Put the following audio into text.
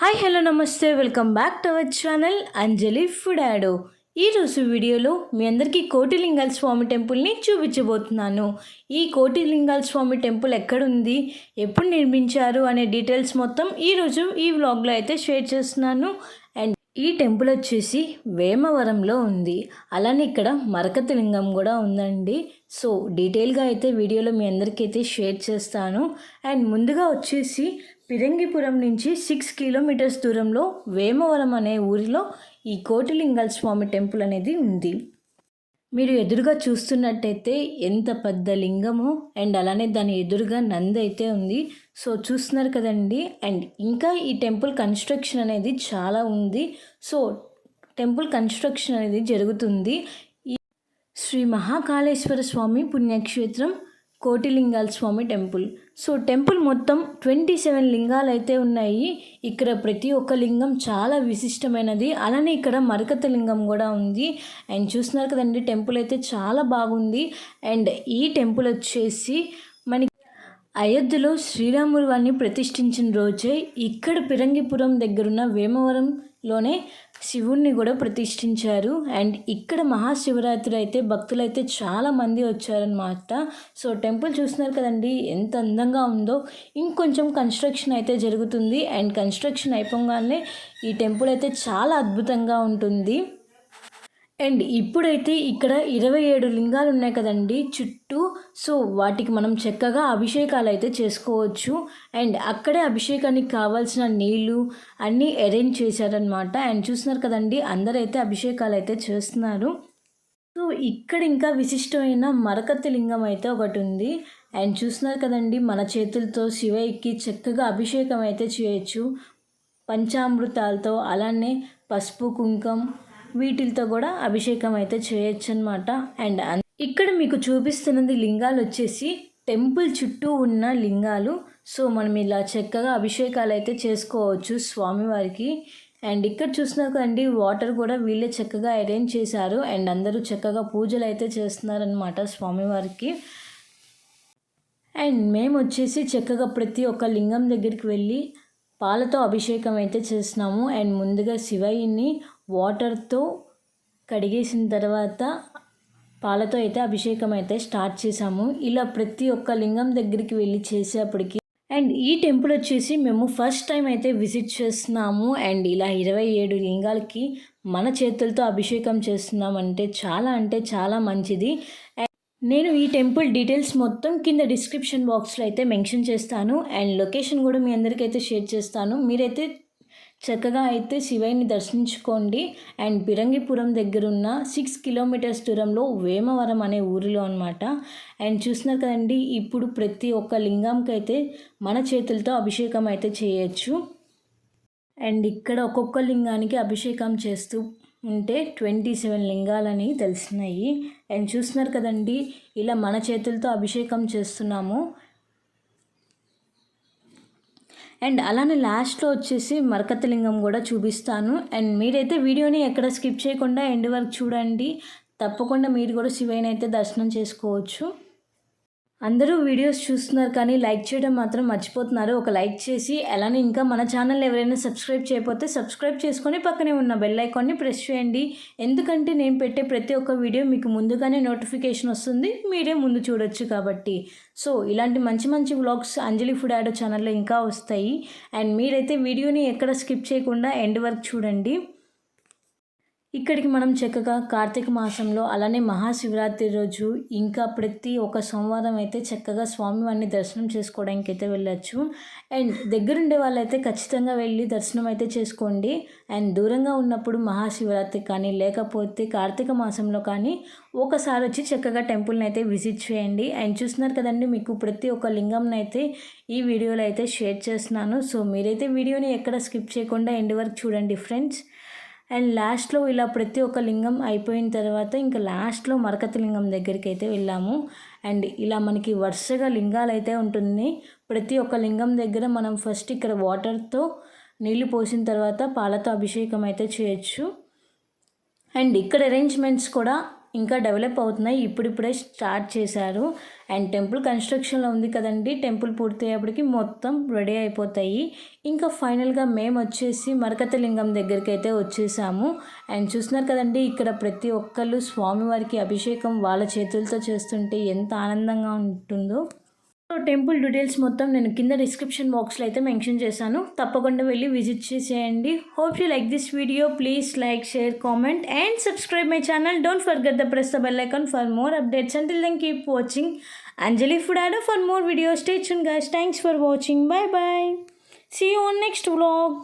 Hi hello నమస్తే. Welcome back to our channel Anjali food యాడో ఈరోజు వీడియోలో మీ అందరికీ కోటిలింగాల స్వామి టెంపుల్ని చూపించబోతున్నాను. ఈ కోటిలింగాల స్వామి టెంపుల్ ఎక్కడుంది ఎప్పుడు నిర్మించారు అనే డీటెయిల్స్ మొత్తం ఈరోజు ఈ వ్లాగ్లో అయితే షేర్ చేస్తున్నాను. అండ్ ఈ టెంపుల్ వచ్చేసి వేమవరంలో ఉంది. అలానే ఇక్కడ మరకతి లింగం కూడా ఉందండి. సో డీటెయిల్గా అయితే వీడియోలో మీ అందరికీ అయితే షేర్ చేస్తాను. అండ్ ముందుగా వచ్చేసి పిరంగిపురం నుంచి సిక్స్ కిలోమీటర్స్ దూరంలో వేమవరం అనే ఊరిలో ఈ కోటిలింగాల స్వామి టెంపుల్ అనేది ఉంది. మీరు ఎదురుగా చూస్తున్నట్టయితే ఎంత పెద్ద లింగము అండ్ అలానే దాని ఎదురుగా నంది అయితే ఉంది. సో చూస్తున్నారు కదండి. అండ్ ఇంకా ఈ టెంపుల్ కన్స్ట్రక్షన్ అనేది చాలా ఉంది. సో టెంపుల్ కన్స్ట్రక్షన్ అనేది జరుగుతుంది. ఈ శ్రీ మహాకాళేశ్వర స్వామి పుణ్యక్షేత్రం Kotilingala Swami temple. So temple మొత్తం ట్వంటీ సెవెన్ లింగాలు అయితే ఉన్నాయి. ఇక్కడ ప్రతి ఒక్క లింగం చాలా విశిష్టమైనది. అలానే ఇక్కడ మరకత లింగం కూడా ఉంది. అండ్ చూస్తున్నారు కదండి టెంపుల్ అయితే చాలా బాగుంది. అండ్ ఈ టెంపుల్ వచ్చేసి మనకి అయోధ్యలో శ్రీరాములు వారిని ప్రతిష్ఠించిన రోజే ఇక్కడ పిరంగిపురం దగ్గరున్న లోనే శివుణ్ణి కూడా ప్రతిష్ఠించారు. అండ్ ఇక్కడ మహాశివరాత్రి అయితే భక్తులైతే చాలా మంది వచ్చారనమాట సో టెంపుల్ చూస్తున్నారు కదండి ఎంత అందంగా ఉందో. ఇంకొంచెం కన్స్ట్రక్షన్ అయితే జరుగుతుంది. అండ్ కన్స్ట్రక్షన్ అయిపోగానే ఈ టెంపుల్ అయితే చాలా అద్భుతంగా ఉంటుంది. అండ్ ఇప్పుడైతే ఇక్కడ ఇరవై ఏడు లింగాలు ఉన్నాయి కదండి చుట్టూ. సో వాటికి మనం చక్కగా అభిషేకాలు అయితే చేసుకోవచ్చు. అండ్ అక్కడే అభిషేకానికి కావాల్సిన నీళ్ళు అన్నీ అరేంజ్ చేశారనమాట అండ్ చూస్తున్నారు కదండి అందరైతే అభిషేకాలు అయితే చేస్తున్నారు. సో ఇక్కడ ఇంకా విశిష్టమైన మరకత్తి లింగం అయితే ఒకటి ఉంది. అండ్ చూస్తున్నారు కదండి మన చేతులతో శివయ్యకి చక్కగా అభిషేకం అయితే చేయొచ్చు. పంచామృతాలతో అలానే పసుపు కుంకం వీటితో కూడా అభిషేకం అయితే చేయొచ్చు అనమాట అండ్ ఇక్కడ మీకు చూపిస్తున్నది లింగాలు వచ్చేసి టెంపుల్ చుట్టూ ఉన్న లింగాలు. సో మనం ఇలా చక్కగా అభిషేకాలు అయితే చేసుకోవచ్చు స్వామివారికి. అండ్ ఇక్కడ చూస్తున్నారు వాటర్ కూడా వీళ్ళే చక్కగా అరేంజ్ చేశారు. అండ్ అందరూ చక్కగా పూజలు అయితే చేస్తున్నారనమాట స్వామివారికి. అండ్ మేము వచ్చేసి చక్కగా ప్రతి ఒక్క లింగం దగ్గరికి వెళ్ళి పాలతో అభిషేకం అయితే చేస్తున్నాము అండ్ ముందుగా శివయ్యని వాటర్తో కడిగేసిన తర్వాత పాలతో అయితే అభిషేకం అయితే స్టార్ట్ చేసాము ఇలా ప్రతి ఒక్క లింగం దగ్గరికి వెళ్ళి చేసేప్పటికి అండ్ ఈ టెంపుల్ వచ్చేసి మేము ఫస్ట్ టైం అయితే విజిట్ చేస్తున్నాము. అండ్ ఇలా ఇరవై ఏడు లింగాలకి మన చేతులతో అభిషేకం చేస్తున్నామంటే చాలా అంటే చాలా మంచిది. నేను ఈ టెంపుల్ డీటెయిల్స్ మొత్తం కింద డిస్క్రిప్షన్ బాక్స్లో అయితే మెన్షన్ చేస్తాను అండ్ లొకేషన్ కూడా మీ అందరికైతే షేర్ చేస్తాను. మీరైతే చక్కగా అయితే శివయ్యని దర్శించుకోండి. అండ్ బిరంగిపురం దగ్గరున్న సిక్స్ కిలోమీటర్స్ దూరంలో వేమవరం అనే ఊరిలో అనమాట అండ్ చూస్తున్నారు కదండి ఇప్పుడు ప్రతి ఒక్క లింగంకి అయితే మన చేతులతో అభిషేకం అయితే చేయొచ్చు. అండ్ ఇక్కడ ఒక్కొక్క లింగానికి అభిషేకం చేస్తూ ఉంటే ట్వంటీ సెవెన్ లింగాలని తెలిసినాయి. అండ్ చూస్తున్నారు కదండి ఇలా మన చేతులతో అభిషేకం చేస్తున్నాము. అండ్ అలానే లాస్ట్లో వచ్చేసి మరకతలింగం కూడా చూపిస్తాను. అండ్ మీరైతే వీడియోని ఎక్కడ స్కిప్ చేయకుండా ఎండ్ వరకు చూడండి. తప్పకుండా మీరు కూడా శివయ్యని అయితే దర్శనం చేసుకోవచ్చు. అందరూ వీడియోస్ చూస్తున్నారు కానీ లైక్ చేయడం మాత్రం మర్చిపోతున్నారు. ఒక లైక్ చేసి అలానే ఇంకా మన ఛానల్ ఎవరైనా సబ్స్క్రైబ్ చేయకపోతే సబ్స్క్రైబ్ చేసుకొని పక్కనే ఉన్న బెల్ ఐకాన్ని ప్రెస్ చేయండి. ఎందుకంటే నేను పెట్టే ప్రతి ఒక్క వీడియో మీకు ముందుగానే నోటిఫికేషన్ వస్తుంది. మీరే ముందు చూడొచ్చు కాబట్టి. సో ఇలాంటి మంచి మంచి వ్లాగ్స్ అంజలి ఫుడ్ యాడో ఛానల్లో ఇంకా వస్తాయి. అండ్ మీరైతే వీడియోని ఎక్కడ స్కిప్ చేయకుండా ఎండ్ వరకు చూడండి. ఇక్కడికి మనం చక్కగా కార్తీక మాసంలో అలానే మహాశివరాత్రి రోజు ఇంకా ప్రతి ఒక్క సోమవారం అయితే చక్కగా స్వామివారిని దర్శనం చేసుకోవడానికి అయితే వెళ్ళచ్చు. అండ్ దగ్గరుండే వాళ్ళైతే ఖచ్చితంగా వెళ్ళి దర్శనం అయితే చేసుకోండి. అండ్ దూరంగా ఉన్నప్పుడు మహాశివరాత్రి కానీ లేకపోతే కార్తీక మాసంలో కానీ ఒకసారి వచ్చి చక్కగా టెంపుల్ని అయితే విజిట్ చేయండి. అండ్ చూస్తున్నారు కదండి మీకు ప్రతి ఒక్క లింగంని అయితే ఈ వీడియోలో అయితే షేర్ చేస్తున్నాను. సో మీరైతే వీడియోని ఎక్కడ స్కిప్ చేయకుండా ఎండ్ వరకు చూడండి ఫ్రెండ్స్. అండ్ లాస్ట్లో ఇలా ప్రతి ఒక్క లింగం అయిపోయిన తర్వాత ఇంకా లాస్ట్లో మరకతి లింగం దగ్గరికి అయితే వెళ్ళాము. అండ్ ఇలా మనకి వరుసగా లింగాలు అయితే ఉంటుంది. ప్రతి ఒక్క లింగం దగ్గర మనం ఫస్ట్ ఇక్కడ వాటర్తో నీళ్ళు పోసిన తర్వాత పాలతో అభిషేకం అయితే చేయొచ్చు. అండ్ ఇక్కడ అరేంజ్మెంట్స్ కూడా ఇంకా డెవలప్ అవుతున్నాయి. ఇప్పుడిప్పుడే స్టార్ట్ చేశారు. అండ్ టెంపుల్ కన్స్ట్రక్షన్లో ఉంది కదండి. టెంపుల్ పూర్తయ్యేపటికి మొత్తం రెడీ అయిపోతాయి. ఇంకా ఫైనల్గా మేము వచ్చేసి మరకతలింగం దగ్గరికి అయితే వచ్చేసాము. అండ్ చూస్తున్నారు కదండి ఇక్కడ ప్రతి ఒక్కళ్ళు స్వామివారికి అభిషేకం వాళ్ళ చేతులతో చేస్తుంటే ఎంత ఆనందంగా ఉంటుందో. సో టెంపుల్ డీటెయిల్స్ మొత్తం నేను కింద డిస్క్రిప్షన్ బాక్స్లో అయితే మెన్షన్ చేశాను. తప్పకుండా వెళ్ళి విజిట్ చేసేయండి. Hope you like this video please like share comment and subscribe my channel don't forget the press the bell icon for more updates and then keep watching Anjali food ఆడో for more videos stay tuned thanks for watching bye bye see you on next vlog